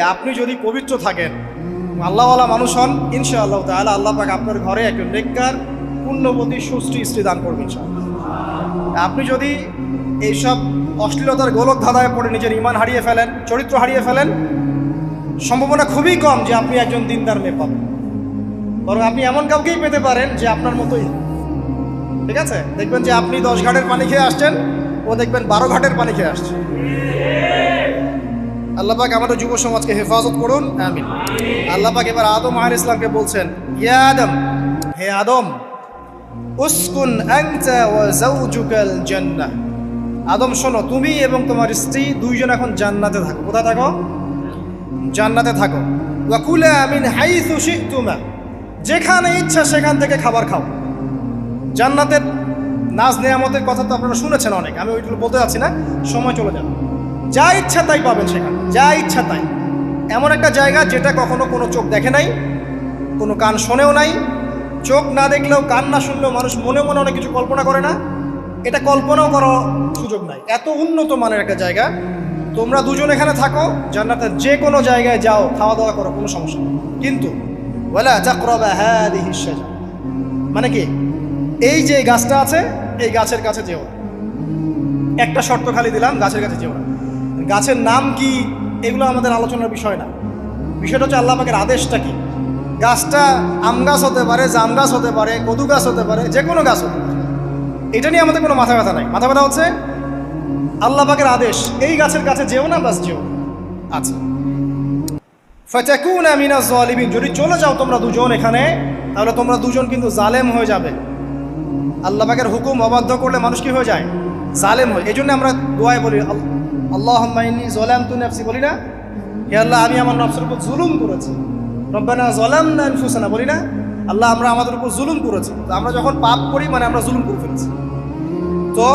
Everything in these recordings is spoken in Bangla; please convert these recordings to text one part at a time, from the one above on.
আপনি যদি পবিত্র থাকেন, আল্লাহওয়ালা মানুষ হন, ইনশাআল্লাহ তাহলে আল্লাহ পাক আপনার ঘরে একজন নেককার, পুণ্যবতী সুষ্টি স্ত্রী দান করবেন আপনি যদি এইসব অশ্লীলতার গোলক ধাঁধায় পড়ে নিজের ইমান হারিয়ে ফেলেন, চরিত্র হারিয়ে ফেলেন, সম্ভাবনা খুবই কম যে আপনি একজন দিনদার মেয়ে পাবেন। বরং আপনি এমন কাউকেই পেতে পারেন যে আপনার মতোই। ঠিক আছে? দেখবেন যে আপনি দশ ঘাটের পানি খেয়ে আসছেন, ও দেখবেন বারো ঘাটের পানি খেয়ে আসছে। আল্লাহ পাক আমাদের যুব সমাজকে হেফাজত করুন। আমিন। আল্লাহ পাক এবার আদম আহ ইসলামকে বলছেন ইয়া আদম হে আদম উসকুন ওয়া জান্নাহ। আদম শোনো তুমি এবং তোমার স্ত্রী দুইজন এখন জান্নাতে থাকো। কোথায় থাকো? জান্নাতে থাকো। ওয়া কুলা মিন হাইথু শি'তুমা যেখানে ইচ্ছা সেখান থেকে খাবার খাও। জান্নাতের নাজ নেয়ামতের কথা তো আপনারা শুনেছেন অনেক। আমি ওইগুলো বলতে যাচ্ছি না। সময় চলে যাবে। যা ইচ্ছা তাই পাবেন সেখানে, যা ইচ্ছা তাই। এমন একটা জায়গা যেটা কখনো কোনো চোখ দেখে নাই, কোনো কান শোনেও নাই, চোখ না দেখলেও কান না শুনলেও মানুষ মনে মনে অনেক কিছু কল্পনা করে না। এটা কল্পনাও করার সুযোগ নাই। এত উন্নত মানের একটা জায়গা, তোমরা দুজন এখানে থাকো, জান্নাতের যে কোনো জায়গায় যাও খাওয়া দাওয়া করো, কোনো সমস্যা নেই। কিন্তু বলে হাদিহি শাজার। মানে কি? এই যে গাছটা আছে, এই গাছের কাছে যেও একটা শর্ত খালি দিলাম, গাছের কাছে যেও না। গাছের নাম কি? এগুলো আমাদের আলোচনার বিষয় না। বিষয়টা হচ্ছে আল্লাহ পাকের আদেশটা কি? গাছটা আম গাছ হতে পারে, জাম গাছ হতে পারে, কদু গাছ হতে পারে যে কোনো গাছ হতে পারে। এটা নিয়ে আমাদের কোনো মাথা ব্যথা নাই। মাথা ব্যথা হচ্ছে আল্লাহ পাকের আদেশ, এই গাছের কাছে যেও না, বাস যেও। আচ্ছা। ফাতাকুনা মিনাজ জালিমিন, যদি চলে যাও তোমরা দুজন এখানে, তাহলে তোমরা দুজন কিন্তু জালেম হয়ে যাবে। আল্লাহ পাকের হুকুম অবাধ্য করলে মানুষ কি হয়ে যায়? জালেম হয় এই জন্য আমরা দোয়ায় বলি আল্লাহ মাইনি জলাম তু নাফসি, বলি না? হে আল্লাহ, আমি আমার নফসের উপর জুলুম করেছি। রব্বানা জলাম না ফুসানা বলি না? আল্লাহ, আমরা আমাদের উপর জুলুম করেছি। তো আমরা যখন পাপ করি মানে আমরা জুলুম করে ফেলেছি। তো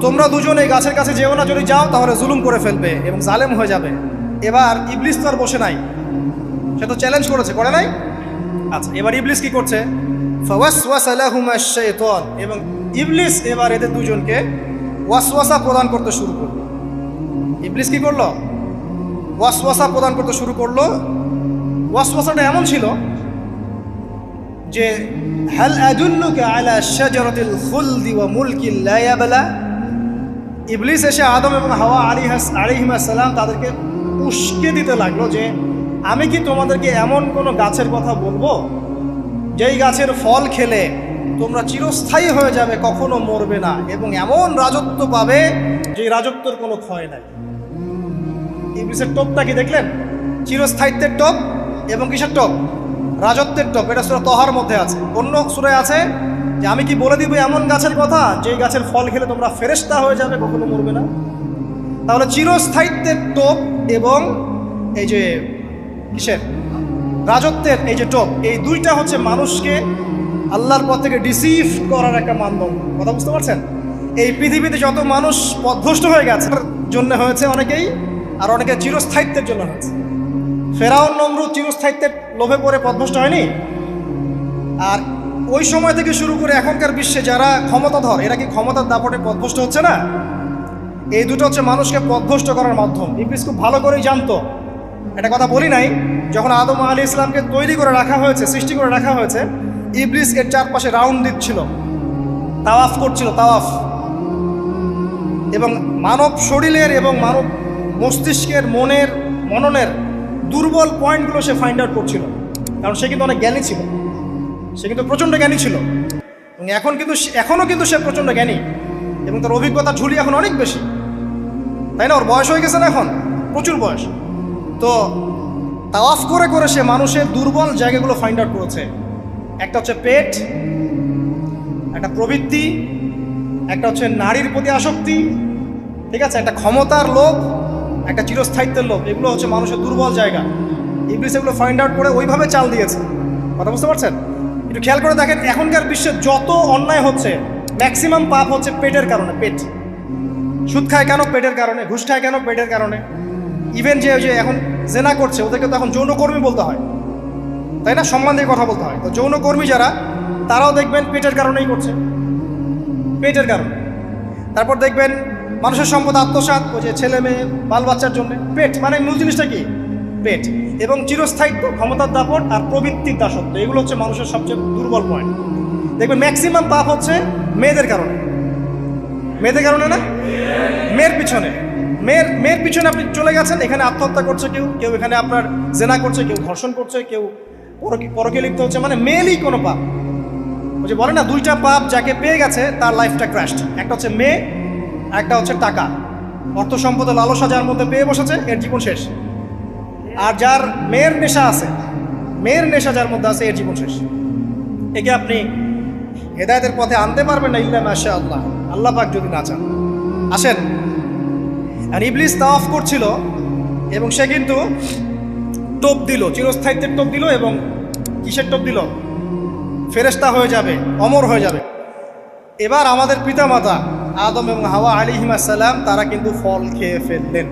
তোমরা দুজন এই গাছের কাছে যেও না, যদি যাও, তাহলে জুলুম করে ফেলবে এবং জালেম হয়ে যাবে। এবার ইবলিস তো আর বসে নাই। সে তো চ্যালেঞ্জ করেছে, করে নাই? আচ্ছা এবার ইবলিস কি করছে? এবং ইবলিস এবার এদের দুজনকে ওয়াসওয়াসা প্রদান করতে শুরু করল। ইবলিস কি করল? ওয়াসওয়াসা প্রদান করতে শুরু করল। ওয়াসওয়াসাটা এমন ছিল যে, হাল আদুল্লুকা আলা শাজারাতিল খুলদি ওয়া মুলকিল লা ইয়াবলা? ইবলিস এসে আদম এবং হাওয়া আলী আলিহিমাস সালাম তাদেরকে উস্কে দিতে লাগল যে, আমি কি তোমাদেরকে এমন কোনো গাছের কথা বলব? যেই গাছের ফল খেলে তোমরা চিরস্থায়ী হয়ে যাবে, কখনো মরবে না এবং এমন রাজত্ব পাবে যে রাজত্বের কোনো ক্ষয় নাই। ইবলিসের টোপটা কি দেখলেন? চিরস্থায়িত্বের টোপ এবং কিসের টোপ? রাজত্বের টোপ। এটা সুরা তহার মধ্যে আছে। অন্য সুরে আছে যে, আমি কি বলে দিব এমন গাছের কথা? যেই গাছের ফল খেলে তোমরা ফেরেস্তা হয়ে যাবে, কখনো মরবে না? তাহলে চিরস্থায়িত্বের টোপ এবং এই যে, কিসের? রাজত্বের এই যে টোপ, এই দুইটা হচ্ছে মানুষকে আল্লাহর পথ থেকে ডিসিভ করার একটা মানদণ্ড। কথা বুঝতে পারছেন? এই পৃথিবীতে যত মানুষ পথভ্রষ্ট হয়ে গেছে জন্য হয়েছে অনেকেই আর অনেকে চিরস্থায়িত্বের জন্য হয়েছে ফেরাউন নমরুদ চিরস্থায়িত্বের লোভে পড়ে পথভ্রষ্ট হয়নি? আর ওই সময় থেকে শুরু করে এখনকার বিশ্বে যারা ক্ষমতাধর, এরা কি ক্ষমতার দাপটে পথভ্রষ্ট হচ্ছে না? এই দুটো হচ্ছে মানুষকে পথভ্রষ্ট করার মাধ্যম। ইবলিস খুব ভালো করেই জানতো। একটা কথা বলি নাই, যখন আদম আলী ইসলামকে তৈরি করে রাখা হয়েছে, সৃষ্টি করে রাখা হয়েছে, ইবলিস এর চারপাশে রাউন্ড দিচ্ছিল। তাওয়াফ করছিল, তাওয়াফ। এবং মানব শরীরের এবং মানব মস্তিষ্কের মনের, মননের দুর্বল পয়েন্টগুলো সে ফাইন্ড আউট করছিল। কারণ সে কিন্তু অনেক জ্ঞানী ছিল। সে কিন্তু প্রচণ্ড জ্ঞানী ছিল। এখন কিন্তু এখনও কিন্তু সে প্রচণ্ড জ্ঞানী। এবং তার অভিজ্ঞতা ঝুলি এখন অনেক বেশি। তাই না? ওর বয়স হয়ে গেছে না এখন? প্রচুর বয়স। তো তাওয়াফ করে করে সে মানুষের দুর্বল জায়গাগুলো ফাইন্ড আউট করেছে। একটা হচ্ছে পেট, একটা প্রবৃত্তি, একটা হচ্ছে নারীর প্রতি আসক্তি, ঠিক আছে? একটা ক্ষমতার লোভ একটা চিরস্থায়িত্বের লোভ এগুলো হচ্ছে মানুষের দুর্বল জায়গা। ইংলিশ এগুলো ফাইন্ড আউট করে ওইভাবে চাল দিয়েছে। কথা বুঝতে পারছেন? একটু খেয়াল করে দেখেন, এখনকার বিশ্বে যত অন্যায় হচ্ছে ম্যাক্সিমাম পাপ হচ্ছে পেটের কারণে, পেট। সুদ খায় কেন? পেটের কারণে। ঘুষ খায় কেন? পেটের কারণে। ইভেন যে যে এখন জেনা করছে, ওদেরকে তো এখন যৌনকর্মী বলতে হয়। তাই না? সম্মান দিয়ে কথা বলতে হয়। তো যৌনকর্মী যারা, তারাও দেখবেন পেটের কারণেই করছে। পেটের কারণে। তারপর দেখবেন মানুষের সম্পদ, আত্মসাৎ, ওই যে ছেলে মেয়ে, বাল বাচ্চার জন্য। পেট মানে মূল জিনিসটা কি? পেট। এবং চিরস্থায়িত্ব, ক্ষমতার দাপট আর প্রবৃত্তির দাসত্ব, এগুলো হচ্ছে মানুষের সবচেয়ে দুর্বল পয়েন্ট দেখবেন ম্যাক্সিমাম পাপ হচ্ছে মেয়েদের কারণে। মেয়েদের কারণে না? মেয়ের পিছনে। মেয়ের মেয়ের পিছনে আপনি চলে গেছেন, এখানে আত্মহত্যা করছে কেউ কেউ এখানে আপনার জেনা করছে, কেউ ধর্ষণ করছে, কেউ পরকে- লিপ্ত হচ্ছে মানে মেয়েরই কোনো পাপ। ওই যে বলে না, দুইটা পাপ যাকে পেয়ে গেছে, তার লাইফটা ক্র্যাশড একটা হচ্ছে মেয়ে একটা হচ্ছে টাকা। অর্থ সম্পদের লালসা যার মধ্যে পেয়ে বসেছে, এর জীবন শেষ। আর যার মেয়ের নেশা আছে, মেয়ের নেশা যার মধ্যে আছে, এর জীবন শেষ। একে আপনি হেদায়তের পথে আনতে পারবেন না ইল্লা মাশা আল্লাহ আল্লাহ পাক যদি না চান। আসেন। আর ইবলিস তা অফ করছিল এবং সে কিন্তু টোপ দিল, চিরস্থায়িত্বের টোপ দিল এবং কিসের টোপ দিল? ফেরেস্তা হয়ে যাবে, অমর হয়ে যাবে। এবার আমাদের পিতামাতা আদম এবং হাওয়া আলী সালাম তারা কিন্তু ফল খেয়ে ফেললেন।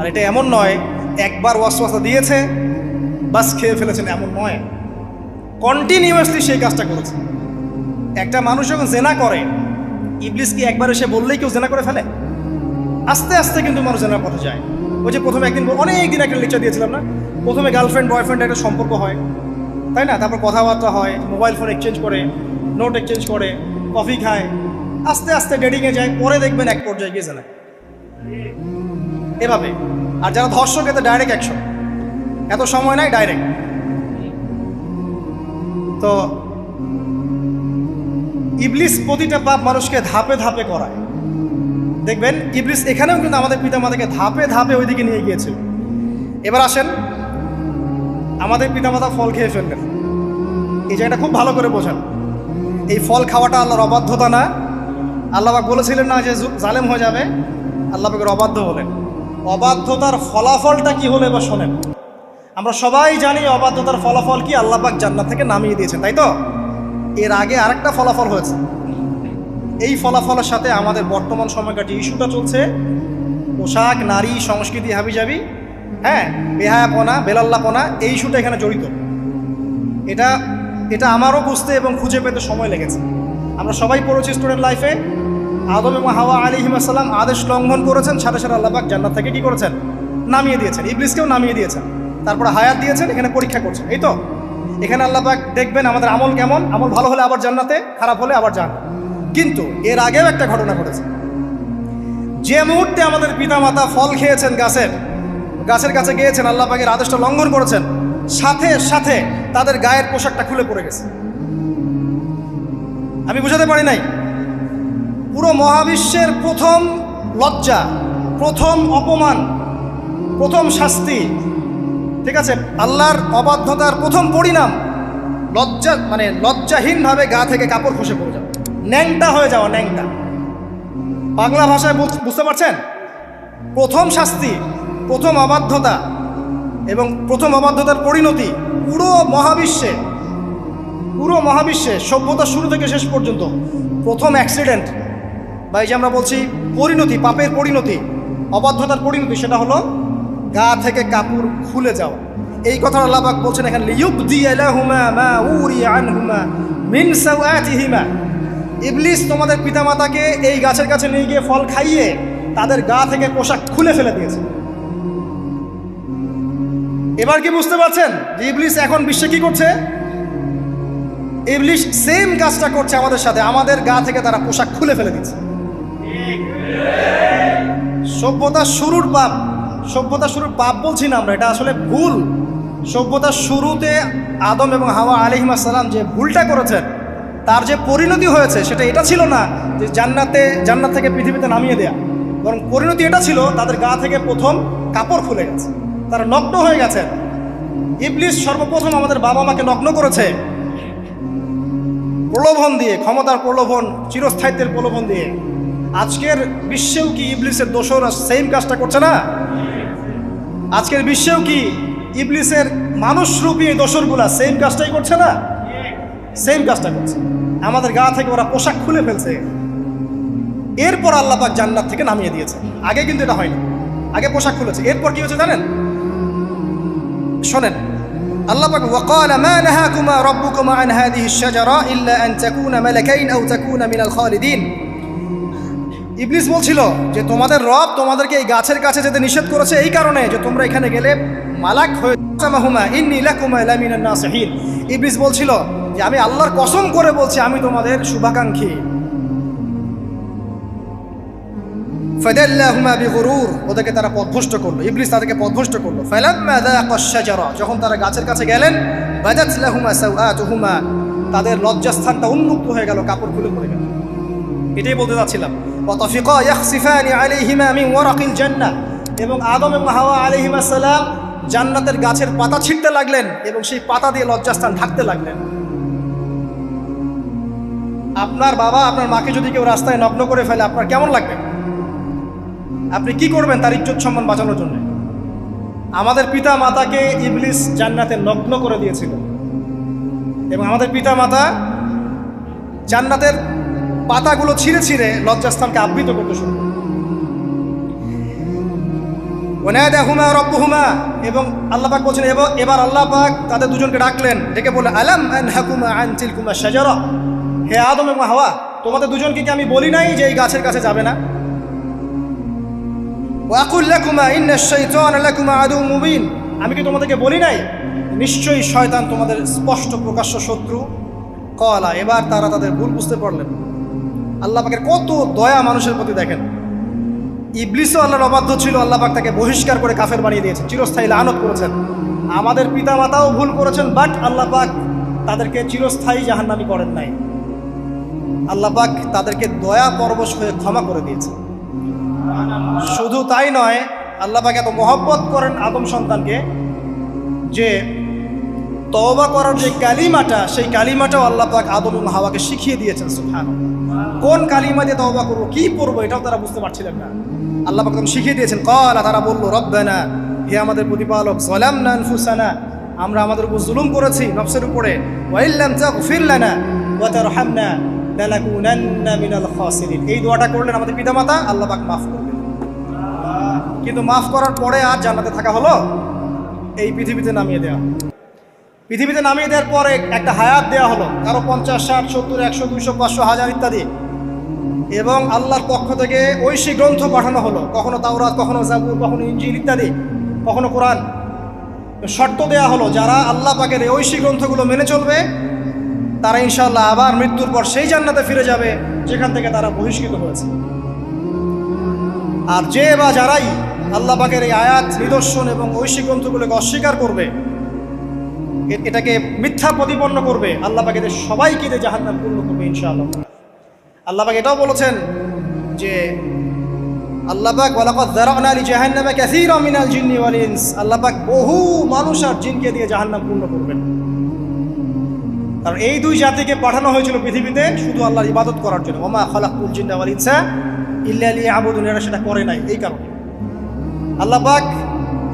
আর এটা এমন নয়, একবার ওয়াসওয়াসা দিয়েছে, বাস খেয়ে ফেলেছেন, এমন নয়। কন্টিনিউয়াসলি সেই কাজটা করেছে। একটা মানুষ যখন জেনা করে, ইবলিস কি একবার এসে বললেই কেউ জেনা করে ফেলে? আস্তে আস্তে কিন্তু মানুষ জেনার পথে যায়। ওই যে প্রথমে একদিন অনেক দিন একটা লেকচার দিয়েছিলাম না? প্রথমে গার্লফ্রেন্ড বয়ফ্রেন্ড একটা সম্পর্ক হয়। তাই না? তারপর কথাবার্তা হয় মোবাইল ফোন এক্সচেঞ্জ করে নোট এক্সচেঞ্জ করে। কফি খায়, আস্তে আস্তে ডেটিংয়ে যায়, পরে দেখবেন এক পর্যায়ে গিয়ে জানায়। এভাবে। আর যারা ধর্ষক, এতে ডাইরেক্ট অ্যাকশন এত সময় নাই ডাইরেক্ট তো ইবলিস প্রতিটা পাপ মানুষকে ধাপে ধাপে করায়। দেখবেন, ইবলিস এখানেও কিন্তু আমাদের পিতামাতাকে ধাপে ধাপে ওইদিকে নিয়ে গিয়েছে এবার আসেন, আমাদের পিতামাতা ফল খেয়ে ফেললেন। এই জায়গাটা খুব ভালো করে বোঝেন। এই ফল খাওয়াটা আল্লাহর অবাধ্যতা না? আল্লাহবাক বলেছিলেন না যে জালেম হয়ে যাবে। আল্লাহবাকের অবাধ্য হলেন। অবাধ্যতার ফলাফলটা কি হলো এবার শোনেন। আমরা সবাই জানি অবাধ্যতার ফলাফল কি আল্লাহবাক জান্নাত থেকে নামিয়ে দিয়েছেন, তাই তো? এর আগে আরেকটা ফলাফল হয়েছে। এই ফলাফলের সাথে আমাদের বর্তমান সময়কার ইস্যুটা চলছে, পোশাক, নারী, সংস্কৃতি, হাবিজাবি হ্যাঁ বেহায়াপনা, বেলাল্লাপনা, এই ইস্যুটা এখানে জড়িত। এটা এটা আমারও বুঝতে এবং খুঁজে পেতে সময় লেগেছে। আমরা সবাই পড়েছি স্টুডেন্ট লাইফে আদম এবং হাওয়া আলী হিমাসাল্লাম আদেশ লঙ্ঘন করেছেন, সাথে সাথে আল্লাহবাক জান্নাত থেকে কী করেছেন? নামিয়ে দিয়েছেন। ইবলিসকেও নামিয়ে দিয়েছেন। তারপরে হায়াত দিয়েছেন, এখানে পরীক্ষা করছেন। এই তো? এখানে আল্লাহবাক দেখবেন আমাদের আমল কেমন। আমল ভালো হলে আবার জান্নাতে, খারাপ হলে আবার যান কিন্তু এর আগেও একটা ঘটনা ঘটেছে। যে মুহূর্তে আমাদের পিতামাতা ফল খেয়েছেন গাছের গাছের কাছে গিয়েছেন, আল্লাহ পাকের আদেশটা লঙ্ঘন করেছেন সাথে সাথে তাদের গায়ের পোশাকটা খুলে পড়ে গেছে। আমি বুঝাতে পারি নাই। পুরো মহাবিশ্বের প্রথম লজ্জা, প্রথম অপমান, প্রথম শাস্তি, ঠিক আছে, আল্লাহর অবাধ্যতার প্রথম পরিণাম লজ্জা মানে লজ্জাহীনভাবে গা থেকে কাপড় খসে পড়ে যাওয়া ন্যাংটা হয়ে যাওয়া, ন্যাংটা। বাংলা ভাষায় বুঝ- বুঝতে পারছেন? প্রথম শাস্তি, প্রথম অবাধ্যতা এবং প্রথম অবাধ্যতার পরিণতি পুরো মহাবিশ্বে পুরো মহাবিশ্বে সভ্যতা শুরু থেকে শেষ পর্যন্ত প্রথম অ্যাক্সিডেন্ট বা এই যে আমরা বলছি পরিণতি, পাপের পরিণতি, অবাধ্যতার পরিণতি, সেটা হলো গা থেকে কাপড় খুলে যাওয়া। এই কথা আল্লাহ পাক বলছেন এখানে ইবলিস তোমাদের পিতামাতাকে এই গাছের কাছে নিয়ে গিয়ে ফল খাইয়ে তাদের গা থেকে পোশাক খুলে ফেলে দিয়েছে। এবার কি বুঝতে পারছেন যে ইবলিস এখন বিশ্বে কি করছে? ইবলিশ সেম কাজটা করছে আমাদের সাথে। আমাদের গা থেকে তারা পোশাক খুলে ফেলে দিচ্ছে। সভ্যতার শুরুর পাপ, সভ্যতার শুরুর পাপ বলছি না আমরা, এটা আসলে ভুল। সভ্যতার শুরুতে আদম এবং হাওয়া আলিহিমাসাল্লাম যে ভুলটা করেছেন, তার যে পরিণতি হয়েছে, সেটা এটা ছিল না যে জান্নাতে, জান্নাত থেকে পৃথিবীতে নামিয়ে দেয়া। বরং পরিণতি এটা ছিল, তাদের গা থেকে প্রথম কাপড় খুলে গেছে। তারা নগ্ন হয়ে গেছেন। ইবলিশ সর্বপ্রথম আমাদের বাবা মাকে নগ্ন করেছে। প্রলোভন দিয়ে, ক্ষমতার প্রলোভন, চিরস্থায়িত্বের প্রলোভন দিয়ে। আজকের বিশ্বেও কি ইবলিসের দোষরা সেম কাজটা করছে না? আজকের বিশ্বেও কি ইবলিসের মানুষরূপী এই দোসরগুলা সেম কাজটাই করছে না? সেম কাজটা করছে। আমাদের গা থেকে ওরা পোশাক খুলে ফেলছে। এরপর আল্লাহ পাক জান্নাত থেকে নামিয়ে দিয়েছে। আগে কিন্তু এটা হয়নি। আগে পোশাক খুলেছে। এরপর কি হয়েছে জানেন? শোনেন, আল্লাহ পাক ওয়াকাল, মা নাহাকুমা রাব্বুকুমা আন হাদিহি আশ-শাজারা ইল্লা আন তাকুনা মালাকাইন আও তাকুনা মিনাল খালিদিন। ইবলিস বলছিল যে, তোমাদের রব তোমাদেরকে এই গাছের কাছে যেতে নিষেধ করেছে এই কারণে যে, তোমরা এখানে গেলে মালাক হয়ে ইবলিস বলছিল যে, আমি আল্লাহর কসম করে বলছি, আমি তোমাদের শুভাকাঙ্ক্ষী। ফাদাল্লাহুমা বিগুরুর, ওদেরকে তারা পথভ্রষ্ট করল। ইবলিস তাদেরকে পথভ্রষ্ট করল। ফালাম্মা যাqa আশ-শাজারা যখন তারা গাছের কাছে গেলেন বাজাত লাহুমা সাওআতুহুমা তাদের লজ্জাস্থানটা উন্মুক্ত হয়ে গেল, কাপড় খুলে পড়ে গেল। এটাই বলতে যাচ্ছিলাম ওয়াতাফিকা ইয়াখসিফানি আলাইহিমা মিন ওয়ারাকিল জান্নাহ এবং আদম এবং হাওয়া আলাইহিমা সালাম জান্নাতের গাছের পাতা ছিঁড়তে লাগলেন, এবং সেই পাতা দিয়ে লজ্জাস্থান ঢাকতে লাগলেন। আপনার বাবা, আপনার মাকে যদি কেউ রাস্তায় নগ্ন করে ফেলে, আপনার কেমন লাগবে? আপনি কি করবেন তার ইজ্জত সম্মান বাঁচানোর জন্য? আমাদের পিতা মাতাকে ইবলিস জান্নাতে নগ্ন করে দিয়েছিল। এবং আমাদের পিতা মাতা জান্নাতের পাতাগুলো ছিঁড়ে ছিঁড়ে লজ্জাস্থানকে আবৃত করতে শুরু ওনায়দাহুমা রব্বহুমা, এবং আল্লাহ পাক বলছেন, এবং, এবার আল্লাহ পাক তাদের দুজনকে ডাকলেন, ডেকে বলে আলাম আনহাকুমা আন তিলকুমা শাজারা? হে আদম হাওয়া, তোমাদের দুজনকে কি আমি বলি নাই যে এই গাছের কাছে যাবে না? আমি কি তোমাদেরকে বলি নাই? নিশ্চয়ই শয়তান তোমাদের স্পষ্ট প্রকাশ্য শত্রু। কলা, এবার তারা তাদের ভুল বুঝতে পারলেন। আল্লাহ পাকের কত দয়া মানুষের প্রতি দেখেন। ইবলিসও আল্লাহর অবাধ্য ছিল, আল্লাহ পাক তাকে বহিষ্কার করে কাফের বানিয়ে দিয়েছেন চিরস্থায়ী লানত করেছেন। আমাদের পিতা মাতাও ভুল করেছেন, বাট আল্লাহ পাক তাদেরকে চিরস্থায়ী জাহান্নামি করেন নাই। আল্লাহ পাক তাদেরকে দয়া পরবশ হয়ে ক্ষমা করে দিয়েছেন। শুধু তাই নয়, আল্লাহ এত মহব্বত করেন আদম সন্তানকে যে তওবা করার যে কালিমাটা, সেই কালিমাটাও আল্লাহ পাক আদম এবং হাওয়াকে শিখিয়ে দিয়েছেন সুবহান কোন কালিমা দিয়ে তওবা করব, কি পড়ব এটাও তারা বুঝতে পারছিলেন না। আল্লাহ পাক তখন শিখিয়ে দিয়েছেন, কলা তারা বলল, রব্বানা হে আমাদের প্রতিপালক সালামনা আনফুসানা আমরা আমাদের উপর জুলুম করেছি নফসের উপরে ওয়াইল্লাম তাগফির লানা ওয়া তারহামনা লানাকুনান্না মিনাল খাসিরিন এই দোয়াটা করলেন আমাদের পিতামাতা, আল্লাহ পাক মাফ কিন্তু মাফ করার পরে আর জান্নাতে থাকা হলো এই পৃথিবীতে নামিয়ে দেওয়া পৃথিবীতে নামিয়ে দেওয়ার পরে একটা হায়াত দেওয়া হলো, কারও পঞ্চাশ, ষাট, সত্তর, একশো, দুইশো, পাঁচশো, হাজার ইত্যাদি। এবং আল্লাহর পক্ষ থেকে ঐশী গ্রন্থ পাঠানো হলো, কখনো তাওরাত, কখনো জাবুর, কখনো ইঞ্জিল ইত্যাদি, কখনো কোরআন। শর্ত দেওয়া হলো, যারা আল্লাহ পাকের এই ঐশী গ্রন্থগুলো মেনে চলবে, তারা ইনশাল্লাহ আবার মৃত্যুর পর সেই জান্নাতে ফিরে যাবে, যেখান থেকে তারা বহিষ্কৃত হয়েছে। আর যে বা যারাই আল্লাহ পাকের এই আয়াত, নিদর্শন এবং ঐশী গ্রন্থগুলোকে অস্বীকার করবে এটাকে মিথ্যা প্রতিপন্ন করবে, আল্লাহ পাক সবাইকে এদের জাহান্নাম পূর্ণ করবে ইনশাআল্লাহ। আল্লাহ পাক এটাও বলেছেন যে, আল্লাহ পাক ওয়ালাকাদ যারানা জাহান্নামা কাসীরা মিনাল জিন্নি ওয়াল ইনস, আল্লাহ পাক বহু মানুষ আর জিনকে দিয়ে জাহান্নাম পূর্ণ করবেন। কারণ এই দুই জাতিকে পাঠানো হয়েছিল পৃথিবীতে শুধু আল্লাহর ইবাদত করার জন্য। ওমা খালাকুল জিন্না ওয়াল ইনসা ইল্লা এরা সেটা করে নাই, এই কারণে। আল্লাহ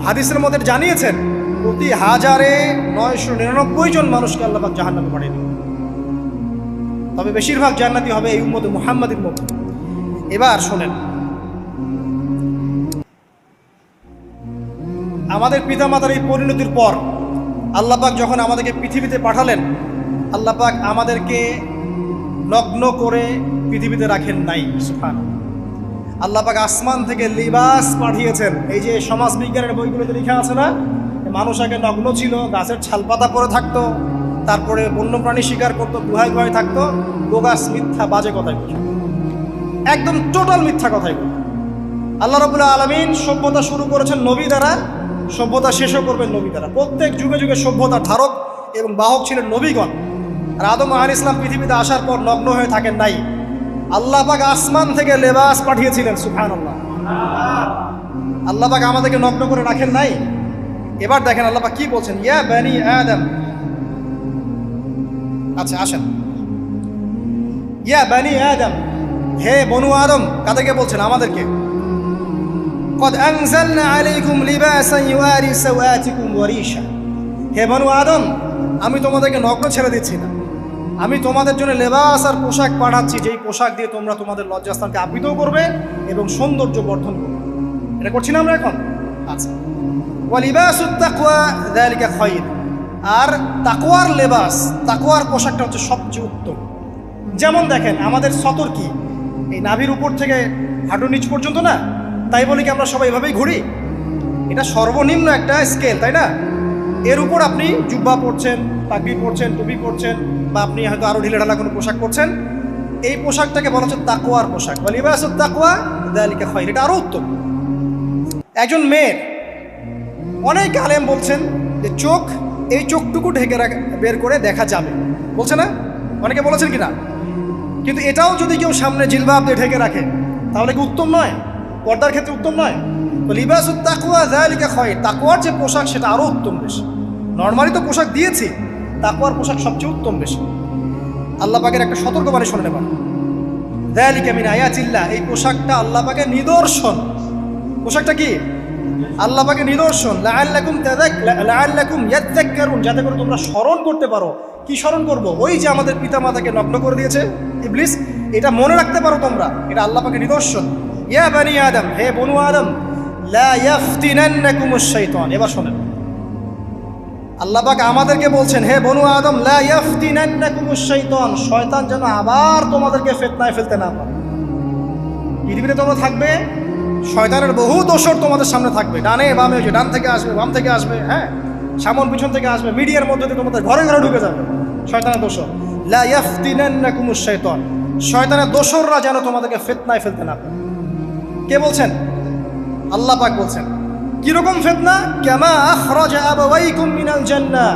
হাদিসের মধ্যে জানিয়েছেন, প্রতি হাজারে নয়শো নিরানব্বই জন মানুষকে আল্লাহ পাক জাহান্নামে তবে বেশিরভাগ জান্নাতি হবে এই উম্মতে মুহাম্মাদের মধ্যে এবার শোনেন। আমাদের পিতামাতার এই পরিণতির পর আল্লাহ পাক যখন আমাদেরকে পৃথিবীতে পাঠালেন, আল্লাহ পাক আমাদেরকে নগ্ন করে পৃথিবীতে রাখেন নাই সুফান আল্লাহ পাক আসমান থেকে লিবাস পাঠিয়েছেন। এই যে সমাজ বিজ্ঞানের বইগুলোতে লেখা আছে না মানুষ আগে নগ্ন ছিল, গাছের ছালপাতা পরে থাকতো, তারপরে বন্যপ্রাণী শিকার করতো, গুহায় গুহায় থাকতো গোগাস মিথ্যা বাজে কথাই একদম টোটাল মিথ্যা কথাই আল্লাহ রবুল্লাহ আলমিন সভ্যতা শুরু করেছেন নবী দ্বারা, সভ্যতা শেষও করবেন নবী দ্বারা। প্রত্যেক যুগে যুগে সভ্যতা ধারক এবং বাহক ছিলেন নবীগণ। আর আদম আহ ইসলাম পৃথিবীতে আসার পর নগ্ন হয়ে থাকেন নাই। আল্লাহ পাক আসমান থেকে লেবাস পাঠিয়েছিলেন সুফান আল্লাহ আল্লাহ পাক আমাদেরকে নগ্ন করে রাখেন নাই এবার দেখেন আল্লাহ পাক কি বলছেন ইয়া বানি আদম আচ্ছা আসেন ইয়া বানি আদম হে বনু আদম কাদেরকে বলছেন আমাদেরকে قد أنزلنا عليكم لباسا يواري سوآتكم وريشا হে বনু আদম আমি তোমাদেরকে নগ্ন ছেড়ে দিচ্ছি না আমি তোমাদের জন্য লেবাস আর পোশাক পাঠাচ্ছি, যেই পোশাক দিয়ে তোমরা তোমাদের লজ্জাস্থানকে আবৃতও করবে এবং সৌন্দর্য বর্ধন করবে। এটা করছি না আমরা এখন? আচ্ছা। ওয়ালিবাসুত তাকওয়া যালিকা খায়র আর তাকওয়ার লেবাস, তাকওয়ার পোশাকটা হচ্ছে সবচেয়ে উত্তম। যেমন দেখেন, আমাদের সতর কি? এই নাভির উপর থেকে হাঁটু নিচ পর্যন্ত না? তাই বলি কি আমরা সবাই এভাবেই ঘুরি? এটা সর্বনিম্ন একটা স্কেল, তাই না? এর উপর আপনি জুব্বা পরছেন পাগড়ি পরছেন, টুপি পরছেন, বা আপনি হয়তো আরও ঢিলেঢালা কোনো পোশাক পরছেন, এই পোশাকটাকে বলা হচ্ছে তাকুয়ার পোশাক। বা লিবাস তাকুয়া দালিকা খয়ের এটা আরও উত্তম। একজন মেয়ের, অনেক আলেম বলছেন যে চোখ, এই চোখটুকু ঢেকে বের করে দেখা যাবে। বলছে না? অনেকে বলেছেন কি না কিন্তু এটাও যদি কেউ সামনে জিলবাব দিয়ে ঢেকে রাখে, তাহলে কি উত্তম নয়? পর্দার ক্ষেত্রে উত্তম নয়? তো লিবাস তাকুয়া জায়লিকা হয় তাকুয়ার যে পোশাক, সেটা আরও উত্তম বেশি। নর্মালি তো পোশাক দিয়েছি তাকুয়ার পোশাক সবচেয়ে উত্তম বেশি। আল্লাহ পাকের একটা সতর্কবাণী শুনে নেবার দেয়ালিকা মিন আয়াতিল্লাহ। এই পোশাকটা আল্লাহ পাকের নিদর্শন। পোশাকটা কি? আল্লাহ পাকে নিদর্শন। যাতে করে তোমরা স্মরণ করতে পারো। কি স্মরণ করব? ওই যে আমাদের পিতামাতাকে নগ্ন করে দিয়েছে, ইবলিস। এটা মনে রাখতে পারো তোমরা। এটা আল্লাহ পাকে নিদর্শন। ইয়া বানি আদম, হে বনু আদম, লা ইয়াফতিনান্নাকুমুশ শাইতান। এবার শোনেন। আল্লাহ পাক আমাদেরকে বলছেন, হে বনু আদম শাইতান শয়তান যেন আবার তোমাদেরকে ফিতনায় ফেলতে না পারে। পৃথিবীতে তোমরা থাকবে, শয়তানের বহু দোষর তোমাদের সামনে থাকবে। ডানে, বামে যে ডান থেকে আসবে, বাম থেকে আসবে হ্যাঁ? সামন পিছন থেকে আসবে, মিডিয়ার মধ্যে দিয়ে তোমাদের ঘরে ঘরে ঢুকে যাবে। শয়তানের দোষর। লা ইয়াফতিনান্নাকুমুশ শাইতান। শয়তানের দোসররা যেন তোমাদেরকে ফিতনায় ফেলতে না পারে। কে বলছেন? আল্লাহ পাক বলছেন। কীরকম ফেতনা? কেমা আখরাজা আবাওয়াইকুম মিনাল জান্নাহ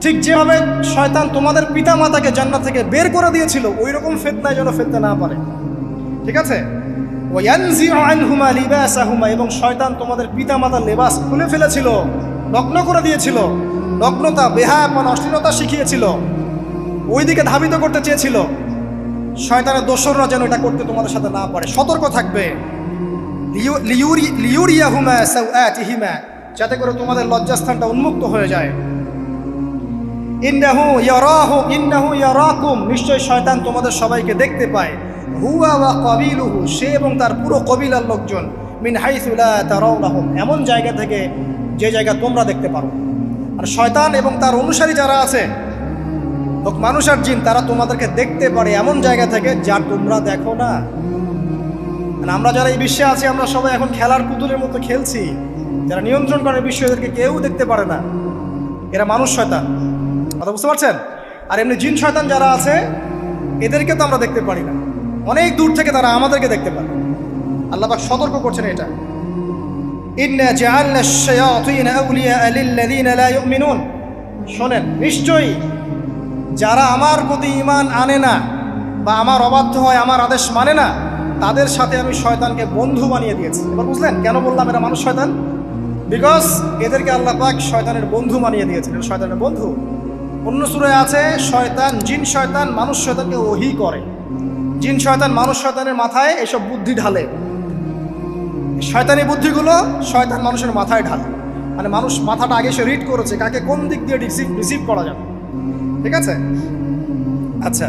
ঠিক যেভাবে শয়তান তোমাদের পিতা মাতাকে জান্নাত থেকে বের করে দিয়েছিল ওই রকম ফেতনায় যেন ফেলতে না পারে। ঠিক আছে? এবং শয়তান তোমাদের পিতা মাতার লেবাস খুলে ফেলেছিল, নগ্ন করে দিয়েছিল, নগ্নতা, বেহায়াপন, অশ্লীলতা শিখিয়েছিল, ওইদিকে ধাবিত করতে চেয়েছিল। শয়তানের দোসররা যেন এটা করতে তোমাদের সাথে না পারে। সতর্ক থাকবে। লিউ- লিউরি- লিউরিয়াহুমা সাউআতিহিমা। যাতে করে তোমাদের লজ্জাস্থানটা উন্মুক্ত হয়ে যায়। নিশ্চয় শয়তান তোমাদের সবাইকে দেখতে পায়। হুয়া ওয়া কাবিলুহু, সে এবং তার পুরো কবিলার লোকজন। মিন হাইসু লা তারাউনাহুম। এমন জায়গা থেকে যে জায়গা তোমরা দেখতে পারো। আর শয়তান এবং তার অনুসারী যারা আছে, হোক মানুষ আর জিন, তারা তোমাদেরকে দেখতে পারে এমন জায়গা থেকে যা তোমরা দেখো না। আর আমরা যারা এই বিশ্বে আছি, আমরা সবাই এখন খেলার পুতুলের মতো খেলছি। যারা নিয়ন্ত্রণ করে বিশ্ব, এদেরকে কেউ দেখতে পারে না। এরা মানুষ শয়তান। কথা বুঝতে পারছেন? আর এমনি জিন শয়তান যারা আছে, এদেরকে তো আমরা দেখতে পারি না। অনেক দূর থেকে তারা আমাদেরকে দেখতে পারে। আল্লাহ সতর্ক করছেন এটা। শোনেন, নিশ্চয়ই যারা আমার প্রতি ঈমান আনে না বা আমার অবাধ্য হয়, আমার আদেশ মানে না তাদের সাথে আমি শয়তানকে বন্ধু বানিয়ে দিয়েছি। এবার বুঝলেন কেন বললাম এরা মানুষ শয়তান? বিকজ এদেরকে আল্লাহ পাক শয়তানের বন্ধু বানিয়ে দিয়েছেন শয়তানের বন্ধু। অন্য সুরায় আছে, শয়তান, জিন শয়তান, মানুষ শয়তানকে ওহি করে। জিন শয়তান, মানুষ শয়তানের মাথায় এসব বুদ্ধি ঢালে। শয়তানি বুদ্ধিগুলো শয়তান মানুষের মাথায় ঢালে। মানে মানুষ মাথাটা আগে সে রিড করেছে, কাকে কোন দিক দিয়ে রিসিভ রিসিভ করা যাবে। ঠিক আছে? আচ্ছা।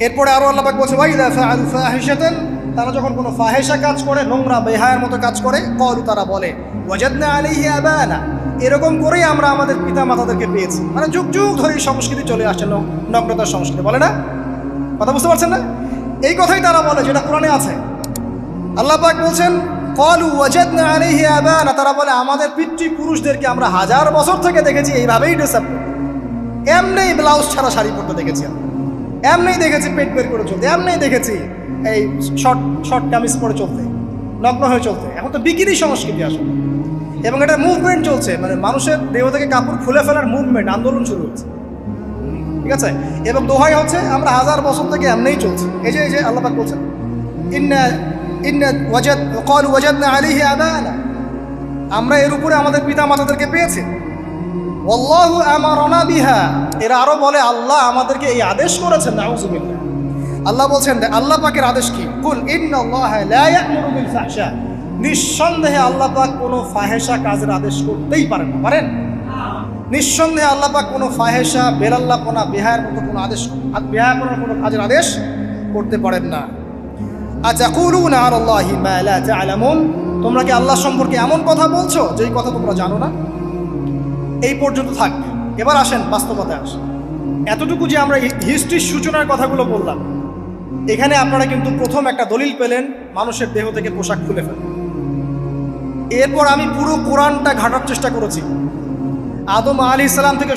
এরপরে আরও আল্লাহ পাক বলছে ফাআল ফাহিশাতান তারা যখন কোনো ফাহেসা কাজ করে, নোংরা, বেহায়ের মতো কাজ করে, কল তারা বলে, ওয়াজাদনা আলাইহি আবানা এরকম করেই আমরা আমাদের পিতা মাতাদেরকে পেয়েছি। মানে যুগ যুগ ধরে এই সংস্কৃতি চলে আসছে নগ- নগ্নতার সংস্কৃতি, বলে না? কথা বুঝতে পারছেন না? এই কথাই তারা বলে, যেটা কোরআনে আছে। আল্লাহ পাক বলছেন, কলু ওয়াজাদনা আলাইহি আবানা তারা বলে, আমাদের পিতৃপুরুষদেরকে আমরা হাজার বছর থেকে দেখেছি, এইভাবেই ড্রেস আপ এমনি ব্লাউজ ছাড়া শাড়ি পরতে দেখেছি আমি এমনি দেখেছি পেট বের করে চলতে এমনি দেখেছি এই শর্ট শর্ট কামিজ পরে চলতে, নগ্ন হয়ে চলতে। এখন তো বিকিনি সংস্কৃতি আসলে। এবং এটা মুভমেন্ট চলছে মানে মানুষের দেহ থেকে কাপড় খুলে ফেলার মুভমেন্ট আন্দোলন শুরু হচ্ছে ঠিক আছে? এবং দোহাই হচ্ছে, আমরা হাজার বছর থেকে এমনিই চলছে। এই যে এই যে, আল্লাহ পাক বলছেন আবানা। আমরা এর উপরে আমাদের পিতা মাতাদেরকে পেয়েছি। ওয়াল্লাহু আমারনা বিহা। এরা আরও বলে, আল্লাহ আমাদেরকে এই আদেশ করেছেন, নাউজুবিল্লাহ। আল্লাহ বলছেন আল্লাহ পাকের আদেশ কি? কুল ইন্নাল্লাহ লা ইয়া'মুরু বিল ফাহশা। নিঃসন্দেহে আল্লাহ পাক কোনো ফাহেসা কাজের আদেশ করতেই পারেন না, পারেন? নিঃসন্দেহে আল্লাহ পাক কোনো ফাহেসা বেলাল্লাপনা, বেহায়ের মতো কোনো আদেশ, বেহায়াপনার কোনো কাজের আদেশ করতে পারেন না। আচ্ছা কুলুন আর আল্লাহি তোমরা কি আল্লাহ সম্পর্কে এমন কথা বলছো, যেই কথা তোমরা জানো না? এই পর্যন্ত থাকবে। এবার আসেন বাস্তবতায় আসেন। এতটুকু যে আমরা হিস্ট্রির সূচনার কথাগুলো বললাম, এখানে আপনারা কিন্তু প্রথম একটা দলিল পেলেন, মানুষের দেহ থেকে পোশাক খুলে ফেলেন। এরপর আমি পুরো কোরআনটা ঘাটার চেষ্টা করেছি। আদম আলী ইসলাম থেকে